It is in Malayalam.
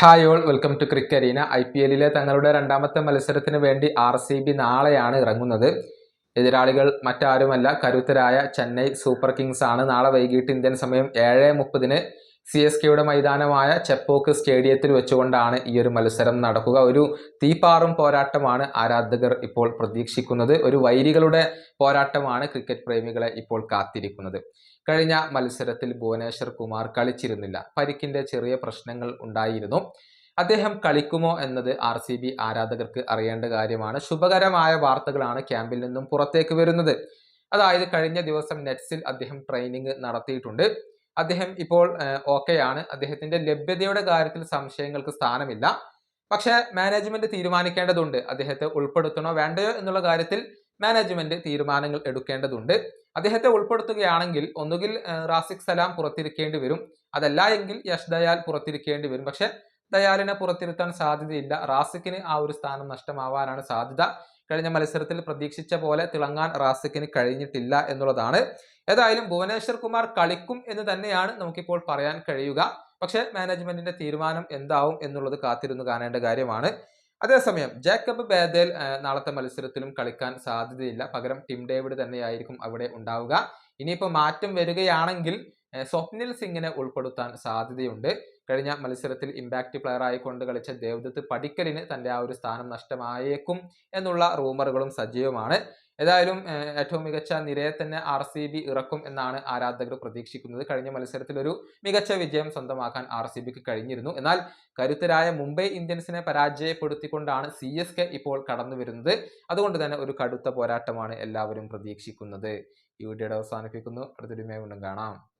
Hi all welcome to Cricarena I P എല്ലിലെ തങ്ങളുടെ രണ്ടാമത്തെ മത്സരത്തിന് വേണ്ടി ആർ സി ബി നാളെയാണ് ഇറങ്ങുന്നത്. എതിരാളികൾ മറ്റാരുമല്ല. കരുത്തരായ ചെന്നൈ സൂപ്പർ കിങ്സ് ആണ് നാളെ വൈകിട്ട് ഇന്ത്യൻ സമയം ഏഴ് മുപ്പതിന് സി എസ് കെയുടെ മൈതാനമായ ചെപ്പോക്ക് സ്റ്റേഡിയത്തിൽ വെച്ചുകൊണ്ടാണ് ഈ ഒരു മത്സരം നടക്കുക. ഒരു തീപ്പാറും പോരാട്ടമാണ് ആരാധകർ ഇപ്പോൾ പ്രതീക്ഷിക്കുന്നത്. ഒരു വൈരികളുടെ പോരാട്ടമാണ് ക്രിക്കറ്റ് പ്രേമികളെ ഇപ്പോൾ കാത്തിരിക്കുന്നത്. കഴിഞ്ഞ മത്സരത്തിൽ ഭുവനേശ്വർ കുമാർ കളിച്ചിരുന്നില്ല. പരിക്കിന്റെ ചെറിയ പ്രശ്നങ്ങൾ ഉണ്ടായിരുന്നു. അദ്ദേഹം കളിക്കുമോ എന്നത് ആർ സി ബി ആരാധകർക്ക് അറിയേണ്ട കാര്യമാണ്. ശുഭകരമായ വാർത്തകളാണ് ക്യാമ്പിൽ നിന്നും പുറത്തേക്ക് വരുന്നത്. അതായത് കഴിഞ്ഞ ദിവസം നെറ്റ്സിൽ അദ്ദേഹം ട്രെയിനിങ് നടത്തിയിട്ടുണ്ട്. അദ്ദേഹം ഇപ്പോൾ ഓക്കെയാണ്. അദ്ദേഹത്തിന്റെ ലഭ്യതയുടെ കാര്യത്തിൽ സംശയങ്ങൾക്ക് സ്ഥാനമില്ല. പക്ഷേ മാനേജ്മെന്റ് തീരുമാനിക്കേണ്ടതുണ്ട്. അദ്ദേഹത്തെ ഉൾപ്പെടുത്തണോ വേണ്ടയോ എന്നുള്ള കാര്യത്തിൽ മാനേജ്മെന്റ് തീരുമാനങ്ങൾ എടുക്കേണ്ടതുണ്ട്. അദ്ദേഹത്തെ ഉൾപ്പെടുത്തുകയാണെങ്കിൽ ഒന്നുകിൽ റാസിഖ് സലാം പുറത്തിരിക്കേണ്ടി വരും. അതല്ല എങ്കിൽ യഷ്ദയാൽ പുറത്തിരിക്കേണ്ടി വരും. പക്ഷെ ദയാലിനെ പുറത്തിരുത്താൻ സാധ്യതയില്ല. റാസിക്കിന് ആ ഒരു സ്ഥാനം നഷ്ടമാവാനാണ് സാധ്യത. കഴിഞ്ഞ മത്സരത്തിൽ പ്രതീക്ഷിച്ച പോലെ തിളങ്ങാൻ റാസിക്കിന് കഴിഞ്ഞിട്ടില്ല എന്നുള്ളതാണ്. ഏതായാലും ഭുവനേശ്വർ കുമാർ കളിക്കും എന്ന് തന്നെയാണ് നമുക്കിപ്പോൾ പറയാൻ കഴിയുക. പക്ഷേ മാനേജ്മെന്റിന്റെ തീരുമാനം എന്താവും എന്നുള്ളത് കാത്തിരുന്നു കാണേണ്ട കാര്യമാണ്. അതേസമയം ജേക്കബ് ബേദേൽ നാളത്തെ മത്സരത്തിലും കളിക്കാൻ സാധ്യതയില്ല. പകരം ടിം ഡേവിഡ് തന്നെയായിരിക്കും അവിടെ ഉണ്ടാവുക. ഇനിയിപ്പോൾ മാറ്റം വരികയാണെങ്കിൽ സ്വപ്നിൽ സിംഗിനെ ഉൾപ്പെടുത്താൻ സാധ്യതയുണ്ട്. കഴിഞ്ഞ മത്സരത്തിൽ ഇമ്പാക്റ്റ് പ്ലെയർ ആയിക്കൊണ്ട് കളിച്ച ദേവദത്ത് പടിക്കലിന് തന്റെ ആ ഒരു സ്ഥാനം നഷ്ടമായേക്കും എന്നുള്ള റൂമറുകളും സജീവമാണ്. ഏതായാലും ഏറ്റവും മികച്ച നിരയെ തന്നെ ആർ സി ബി ഇറക്കും എന്നാണ് ആരാധകർ പ്രതീക്ഷിക്കുന്നത്. കഴിഞ്ഞ മത്സരത്തിൽ ഒരു മികച്ച വിജയം സ്വന്തമാക്കാൻ ആർ സി ബിക്ക് കഴിഞ്ഞിരുന്നു. എന്നാൽ കരുത്തരായ മുംബൈ ഇന്ത്യൻസിനെ പരാജയപ്പെടുത്തിക്കൊണ്ടാണ് സി എസ് കെ ഇപ്പോൾ കടന്നു വരുന്നത്. അതുകൊണ്ട് തന്നെ ഒരു കടുത്ത പോരാട്ടമാണ് എല്ലാവരും പ്രതീക്ഷിക്കുന്നത്. ഈ വീഡിയോയുടെ അവസാനിപ്പിക്കുന്നു. അടുത്തൊരു വീണ്ടും കാണാം.